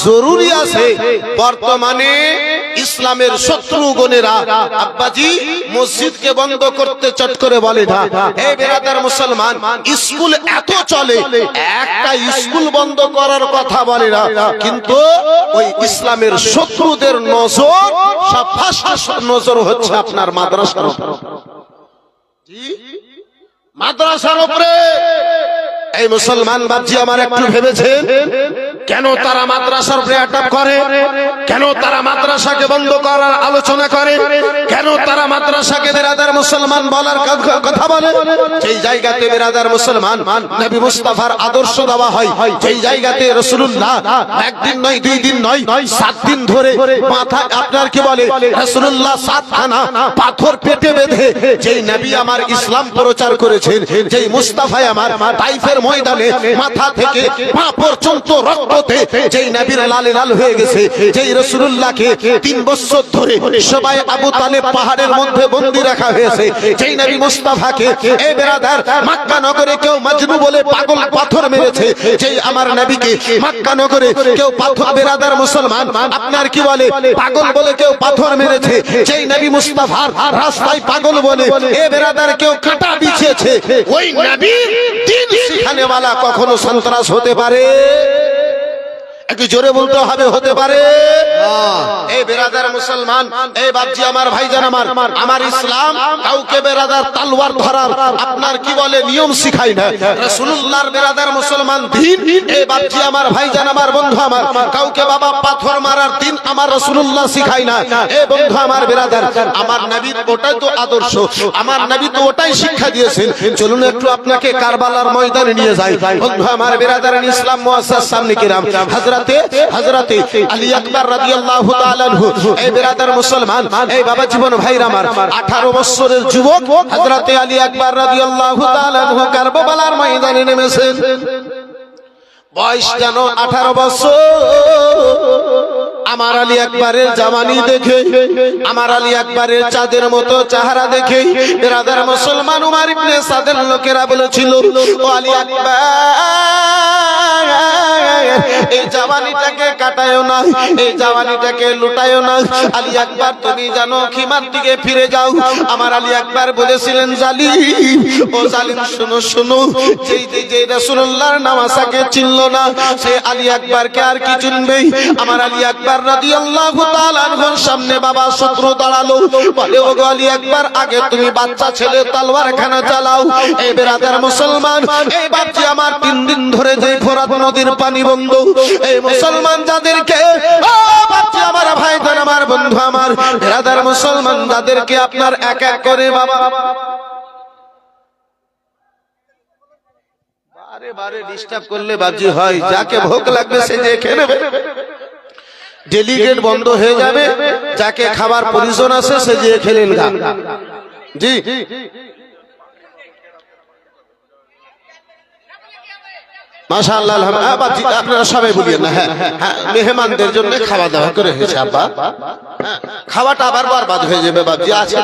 জরুরি আছে বর্তমানে ইসলামের শত্রুগণেরা আব্বাজি মসজিদকে বন্ধ করতে চট করে বলে না এই বেরাদার মুসলমান স্কুল এত চলে একটা স্কুল বন্ধ করার কথা বলে না কিন্তু ওই ইসলামের শত্রুদের নজর সব নজর হচ্ছে আপনার মাদ্রাসার মাদ্রাসার উপরে এই মুসলমান বাপজি আমার একটু ভেবেছেন কেন তারা মাদ্রাসার অ্যাটাক করে? কেন তারা মাদ্রাসাকে বন্ধ করার আলোচনা করে? কেন তারা মাদ্রাসাকে বেরাদার মুসলমান বলার কথা বলে? যেই জায়গাতে বেরাদার মুসলমান নবী মুস্তাফার আদর্শ দেওয়া হয়, যেই জায়গাতে রসুল্লাহ একদিন নয়, দুই দিন নয় নয় সাত দিন ধরে মাথা আপনার কি বলে? রসুল্লাহ সাত খানা পাথর পেটে বেঁধে যেই নবী আমার ইসলাম প্রচার করেছেন, যেই মুস্তাফায় আমার তাইফের ময়দানে মাথা থেকে পা পর্যন্ত রক্ততে যেই নবীর লালে লাল হয়ে গেছে, যেই রসুল্লাহকে তিন বছর ধরে সবাই আবু তালেব পাহাড়ের মধ্যে বন্দি রাখা হয়েছে, যেই নবী মুস্তাফাকে এই বেরাদার, মক্কা নগরে কেউ মাজনু বলে পাগল পাথর মেরেছে, যেই আমার নবীকে, মক্কা নগরে কেউ পাথর, বেরাদার মুসলমান, আপনার কি বলে, পাগল বলে কেউ পাথর মেরেছে? যেই নবী মুস্তাফার রাস্তায় পাগল বলে, এ বেরাদার, কেউ কাটা বিছিয়েছে। ওই নবী দিন শিখানে কখনো সন্ত্রাস হতে পারে? একটু জোরে বলতে হবে হতে পারে? এই বেরাদার মুসলমান এই বাপজি আমার ভাইজান আমার আমার ইসলাম কাউকে বেরাদার তালওয়ার ধরার আপনার কি বলে নিয়ম শিখাই না? রাসূলুল্লাহর বেরাদার মুসলমান দিন এই বাপজি আমার ভাইজান আমার বন্ধু আমার কাউকে বাবা পাথর মারার দিন আমার রাসূলুল্লাহ শিখাই না। এই বন্ধু আমার বেরাদার আমার নবী ওটাই তো আদর্শ আমার নবী তো ওটাই শিক্ষা দিয়েছেন। চলুন একটু আপনাকে কারবালার ময়দানে নিয়ে যাই। বন্ধু আমার বেরাদার ইসলাম মুআসসাস সামনে কিরাম হযরতে হযরতে আলী আকবর রাদিয়াল্লাহু তাআলা এই বেরাদার মুসলমান, এই বাবা জীবন ভাইরা আমার 18 বছরের যুবক হযরতে আলী আকবর রাদিয়াল্লাহু তাআলা কারবালার ময়দানে নেমেছেন। বয়স যেন 18 বছর। আমার আলী আকবরের জামানি দেখে, আমার আলী আকবরের চাঁদের মতো চেহারা দেখে, বেরাদার মুসলমান উমার ইবনে সাদের লোকেরা বলেছিল, ও আলী আকবর, এই জাওয়ানিটাকে কাটায়ও না, এই জাওয়ানিটাকে লুটায়ও না। আলী আকবর, তুমি জানো, খিমার দিকে ফিরে যাও। আমার আলী আকবর বলেছিলেন, জালিম, ও জালিম, শুনো শুনো, যেই যেই রাসূলুল্লাহর নামাজাকে চিনল না, সে আলী আকবরকে আর কি চিনবে? আমার আলী আকবর রাদিয়াল্লাহু তাআলা আনহুর সামনে বাবা শত্রু দাঁড়াল। বলে ও গো আলী আকবর, আগে তুমি বাচ্চা ছেলে তলোয়ার খানা চালাও। এই বেরাদার মুসলমান, এই বাচ্চা আমার তিন দিন ধরে যে ফোরাত নদীর পানি বন্ধ, এই মুসলমান যাদেরকে আমার, ভাই আমার, বন্ধু আমার মুসলমান যাদেরকে আপনার এক এক করে বাবা। যাকে লাগবে ডেলিগেট বন্ধ হয়ে যাবে, যাকে খাবার পরিজন আছে সে যে খেলেন গা। জি হ্যাঁ হ্যাঁ খাওয়া দাওয়া করে খাওয়াটা আবার হয়ে যাবে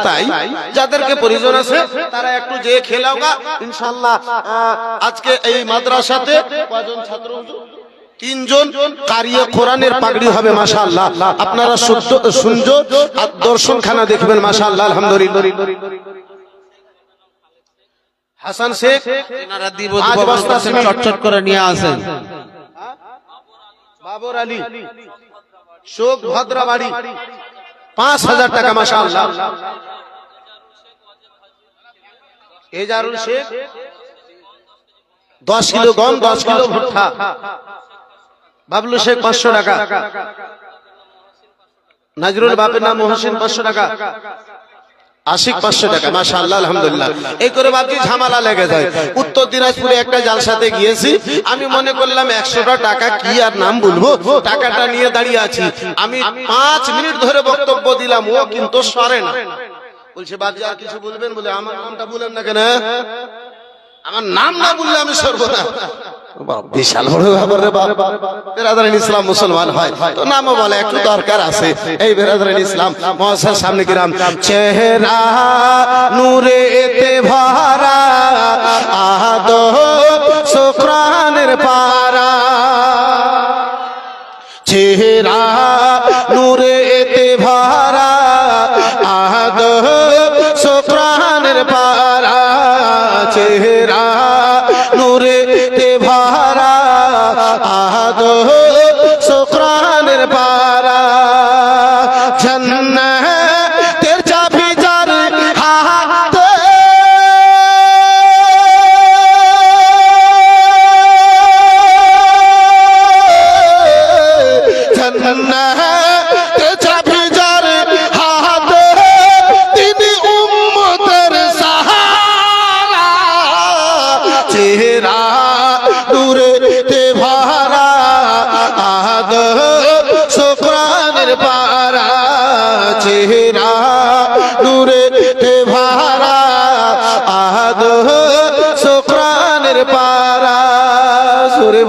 তাই। কারিয়ে কোরআনের পাগড়ি হবে, মাশাআল্লাহ। আপনারা সুন্দর শুনজ আর দর্শনখানা দেখবেন, মাশাআল্লাহ, আলহামদুলিল্লাহ। হাসান শেখ এনারা। চটচট করে নিয়ে আসেন। বাবর আলী শোক ভদ্রাবাড়ি পাঁচ হাজার টাকা মাসা আল্লাহ এজারুল শেখ দশ কিলো গম দশ কিলো ভুট্টা। বাবলু শেখ পাঁচশো টাকা। নাজরুল বাপের নাম মহসিন পাঁচশো টাকা। আশিক পাঁচশো টাকা মাসা আল্লাহ আলহামদুলিল্লাহ। এই করে ভাবছি ঝামেলা লেগে যায়। উত্তর দিনাজপুরে একটা জালসাতে গিয়েছি, আমি মনে করলাম একশোটা টাকা কি আর নাম বলব? টাকাটা নিয়ে দাঁড়িয়ে আছি। আমি পাঁচ মিনিট ধরে বক্তব্য দিলাম, ও কিন্তু সরে না। বলছে বাবজি আর কিছু বলবেন? বলে, আমার নামটা বলেন না কেন? আমার নাম না বললে আমি সরবো না। বিশাল বড় ব্যাপার রে বাপ। বেরাদারিন ইসলাম মুসলমান হয়। তো নামও বলে একটু দরকার আছে। এই বেরাদারিন ইসলাম সামনে কিরাম চেহারা নূরে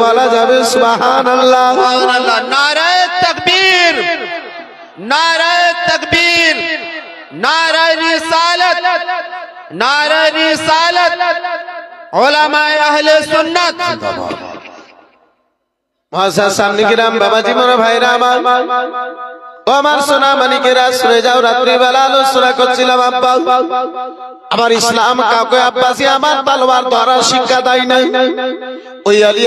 বলা যাবে সুবাহান আল্লাহ নারায়ে তাকবীর। নারায়ে তাকবীর। নারায়ে রিসালাত। নারায়ে রিসালাত। উলামায়ে আহলে সুন্নাত। মহাশয় সামনে গিরাম বাবাজি মোরা ভাইরা আমার আমার সোনা মানিকেরা শুনে যাও, রাত্রিবেলা আলোচনা করছিলাম, আব্বা। আমার ইসলাম কাউকে আব্বাসি, আমার তালবার দ্বারা শিক্ষা দেয় নাই। ওই আলী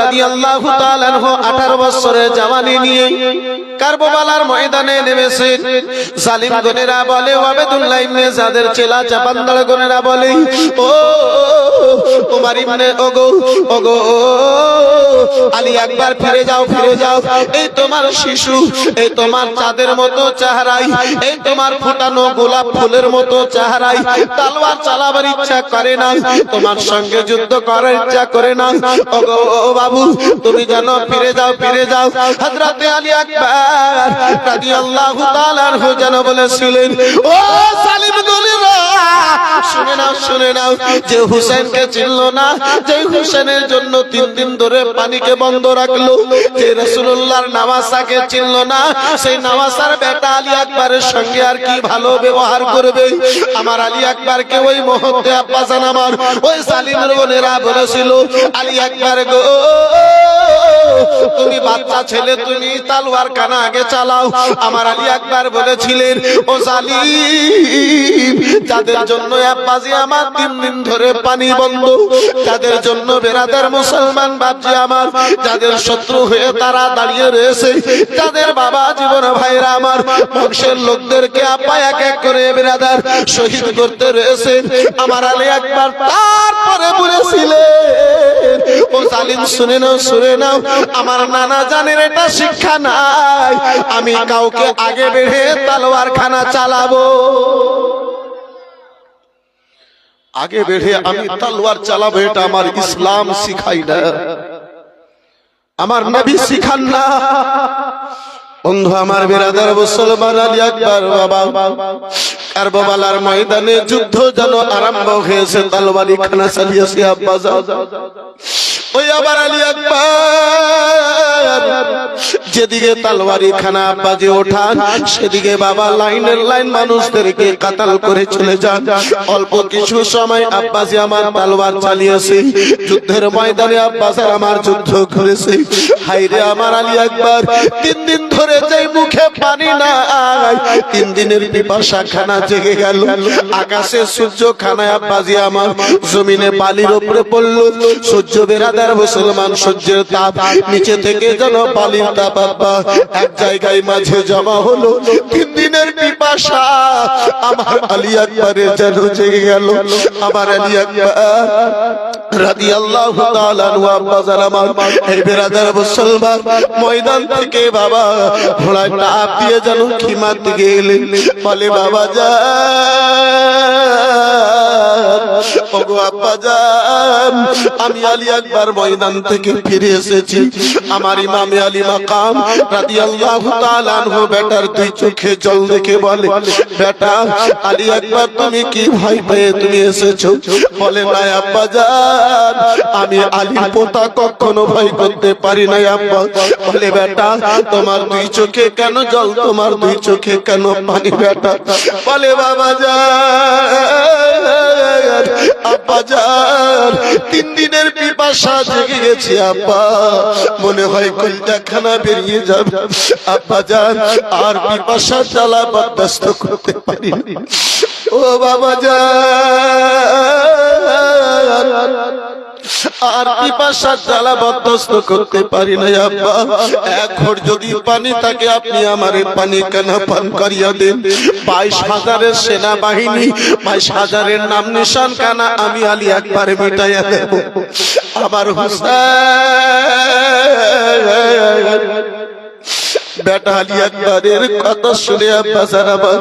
রাদিয়াল্লাহু তাআলা আনহু 18 বছরের জওয়ানি নিয়ে কারবালার ময়দানে নেমেছে। জালিম গনেরা বলে, ওয়াবেদুল্লাহ ইবনে যাদের চেলা চাপান্দার গনেরা বলে, ও ওমর ইবনে, ওগো ওগো, আলী আকবর, ফিরে যাও ফিরে যাও। এই তোমার শিশু, এই তোমার চাঁদের মতো চেহারাই এই তোমার ফোটানো গোলাপ ফুলের মতো চেহারাই তালবার চালাবার ইচ্ছা করে না, তোমার সঙ্গে যুদ্ধ করার ইচ্ছা করে না। ও বাবু, তুমি যেন ফিরে যাও ফিরে যাও। হযরতে আলী আকবর রাদিয়াল্লাহু তাআলা যেন বলেছিলেন, ও সালিম গলিরা শুনে নাও শুনে নাও, যে হুসেনকে চিনলো না যে হুসেনের জন্য তিন দিন ধরে পানিকে বন্ধ রাখল, যে রসুল্লাহর নামাসাকে চিনলো না, সেই নামাসার বেটা আলী আকবরের সঙ্গে আর কি ভালো ব্যবহার করবে? আমার আলী আকবরকে ওই মুহূর্তে আব্বাসান আমার, ওই সালিমের বোনেরা বলেছিল, আলী আকবর গো তুমি বাচ্চা ছেলে, তুমি তালওয়ার কানা আগে চালাও। আমার আলী আকবর বলেছিলেন, ও জালিম, যাদের জন্য আব্বাজি আমার তিন দিন ধরে পানি বন্ধ, যাদের জন্য বেরাদার মুসলমান বাপজি আমার, যাদের শত্রু হয়ে তারা দাঁড়িয়ে রয়েছে, যাদের বাবা জীবন ভাইরা আমার বংশের লোকদেরকে আব্বা এক এক করে বেরাদার শহীদ করতে রয়েছে। আমার আলী একবার তারপরে বলেছিলেন, ও জালিম, শুনে নাও শুনে নাও আমার নানা জানের এটা শিক্ষা নাই। আমি কাউকে আগে বেড়ে তালোয়ার খানা চালাবো। আগে বেড়ে আমি তালোয়ার চালাবো, এটা আমার ইসলাম শিখাই না। আমার নবী শিখান না। বন্ধু, আমার বেরাদার মুসলমান আলী আকবর বাবা। কারবালার ময়দানে যুদ্ধ যেন আরম্ভ হয়েছে তালবারি খানা চালিয়েছে আব্বা যাও ওই আলী যেদিকে তালবারি খানা বাজে ওঠান, সেদিকে বাবা লাইনের লাইন মানুষদেরকে কাতাল করে চলে যান। অল্প কিছু সময় আব্বাসী আমার তালবার চালিয়েছে। যুদ্ধের ময়দানে আব্বাসের আমার যুদ্ধ করেছে। হাইরে আমার আলী আকবর, তিন দিন ধরে যে মুখে পানি নাই। তিন দিনের পিপাসা খানা জেগে গেল। আকাশে সূর্য খানায় আব্বাজি আমার জমিনে বালির উপরে পড়ল। সূর্য বেরাদার মুসলমান সূর্যের তাপ নিচে থেকে যেন বালির তাপ আব্বা এক জায়গায় মাঝে জমা হলো। তিন দিনের পিপাসা আমার আলী আকবরের যেন জেগে গেল। আমার আলী আকবর তাআলা আনহু আব্বা জালামার এই বেরাদার মুসলমান, ময়দান থেকে বাবা ঘোড়ায় টাপ দিয়ে যেন খিমার গেলে বলে বাবা যা। ওগো আব্বা আমি আলী আকবর ময়দান থেকে ফিরে এসেছি। আমার ইমামে আলী মাকাম রাদিয়াল্লাহু তাআলা আনহু বেটার দুই চোখে জল দেখে বলে, বেটা, আলী আকবর, তুমি কি ভয় পেয়ে তুমি এসেছ? বলে, না আব্বা আমি আলীর পোতা কখনো ভয় করতে পারি না আব্বা। বলে, বেটা, তোমার দুই চোখে কেন জল, তোমার দুই চোখে কেন পানি, বেটা? বলে, বাবা যান আব্বা যান তিন দিনের পিপাসা জেগে গেছে আব্বা। মনে হয় কলটা খানা বেরিয়ে যাবে। আব্বা যান, আর পিপাসা জ্বালা বরদাস্ত করতে পারি। ও বাবা যান। আর পিপাসা জ্বালা বরদাস্ত করতে পারি না আব্বা। ঘর যদি পানি থাকে, আপনি আমার পানি কেন পান করিয়া দেন। বাইশ হাজারের সেনাবাহিনী, বাইশ হাজারের নাম নিশান কানা, আমি আলী একবার মিটাইয়া দেব। আমার হুসেন। বেটা আলী কথা শুনে আব্বা আমার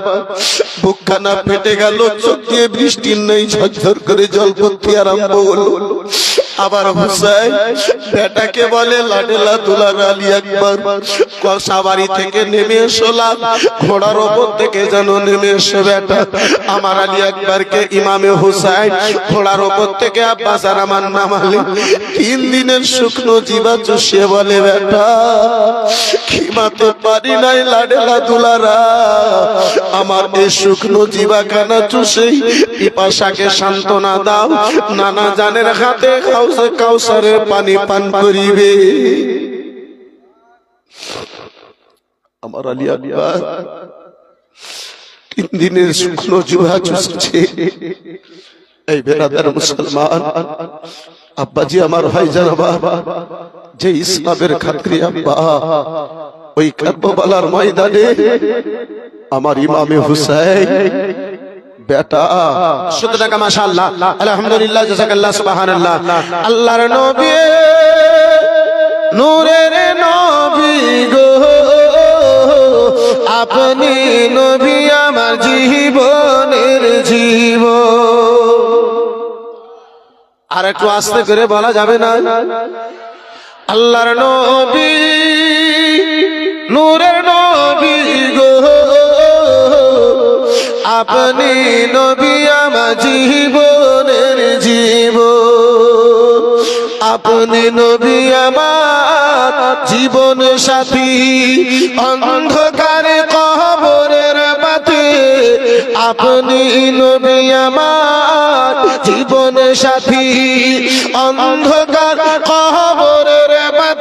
বুকখানা ফেটে গেল, চোখ দিয়ে বৃষ্টির নেই, ঝরঝর করে জল পড়তে আরম্ভ হলো। আবার বেটাকে বলে লাডেলা দুলার আলী একবার সাবারি থেকে নেমে এসোলাম ঘোড়ার ওপর থেকে যেন নেমে এসো বেটা। আমার আলী একবারকে ইমামে হুসাইন ঘোড়ার ওপর থেকে আব্বাস আমার নামালে, তিন দিনের শুকনো জীবা চুষিয়ে বলে, বেটা, খিমাতে পারি নাই লাডেলা দুলারা। আমার এই শুকনো জীবা কানা চুষেই পিপাসাকে সান্ত্বনা দাও। নানা জানের হাতে কাউসে পানি পান করিবে। আমার আলী তিন দিনের শুকনো জুহা চুষছে। এই বেড়াদার মুসলমান, আব্বাজি আমার ভাই জানাবা যে ইসলামের খাতরি আব্বা। ওই কাব্যবালার ময়দানে আমার ইমামে হুসাইন। বেটা আল্লাহর আপনি নবী আমার জীবনের জীব। আর একটু আস্তে করে বলা যাবে না? আল্লাহর নবী নূরের নবী গো। আপনি নবী আমার জীবনের জীব। আপনি নবী আমার জীবন সাথী। অন্ধকারে কবরের বাতে আপনি নবী আমার জীবন সাথী। অন্ধকার কবরের বাতে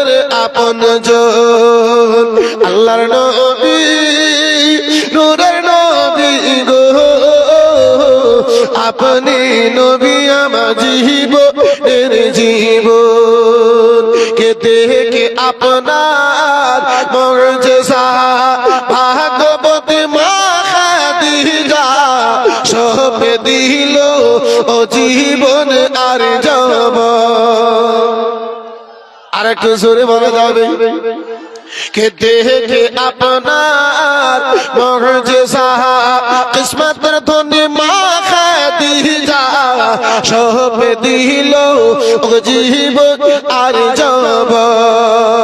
আপন জন। আল্লাহর নবী, নূরের নবী গো। আপনি নবী আমার জীব এর জীবন। কে দেখে আপনার ভাগবতী মা খাদিজা সপে দিল, ও জীবন আর যাব আর একটু জোরে বলা যাবে। কে দেখে আপনার মর্যাদা কিসমতের ধনী মা খাদিজা সপে দিল জীব আর জবর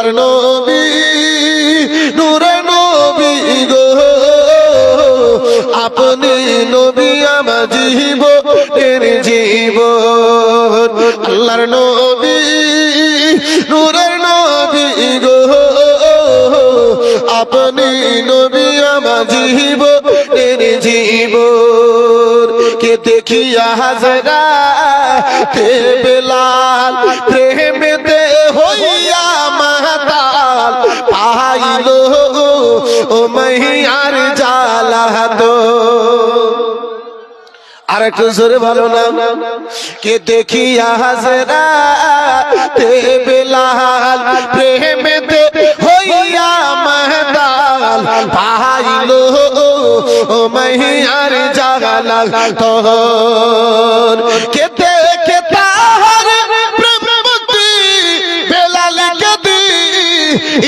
আল্লাহর নবী, নূরে নবী গো। আপনি নবী আমার জীব জীব আল্লাহর নবী, নূরের নবী গো। আপনি নবী আমার জীব জীব কে দেখিয়া হাজরা তে বেলাল, প্রেমেতে হইয়া ও মহিয়ার জালা তো আর একটু জোরে ভালো না। কে দেখিয়া হাজরা প্রেমেতে হইয়া মাতাল পাইল ও মাইয়ার জাগালা তোর কেতে কেদি,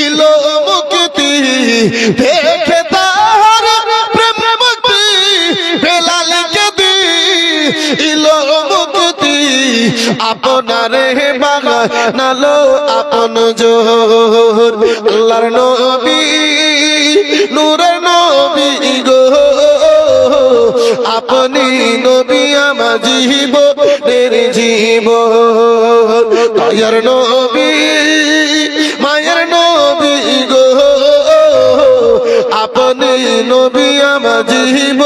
ইলো দেখে তার প্রেম মুক্তি বেলাল কেদি ইলো মুক্তি। আপনার হে বাগানালো আপন জোর আল্লাহর নবী, নূরের নবী গো। আপনি নবী আমার জীব জীব নবী। আপনি নবী আমার জীব।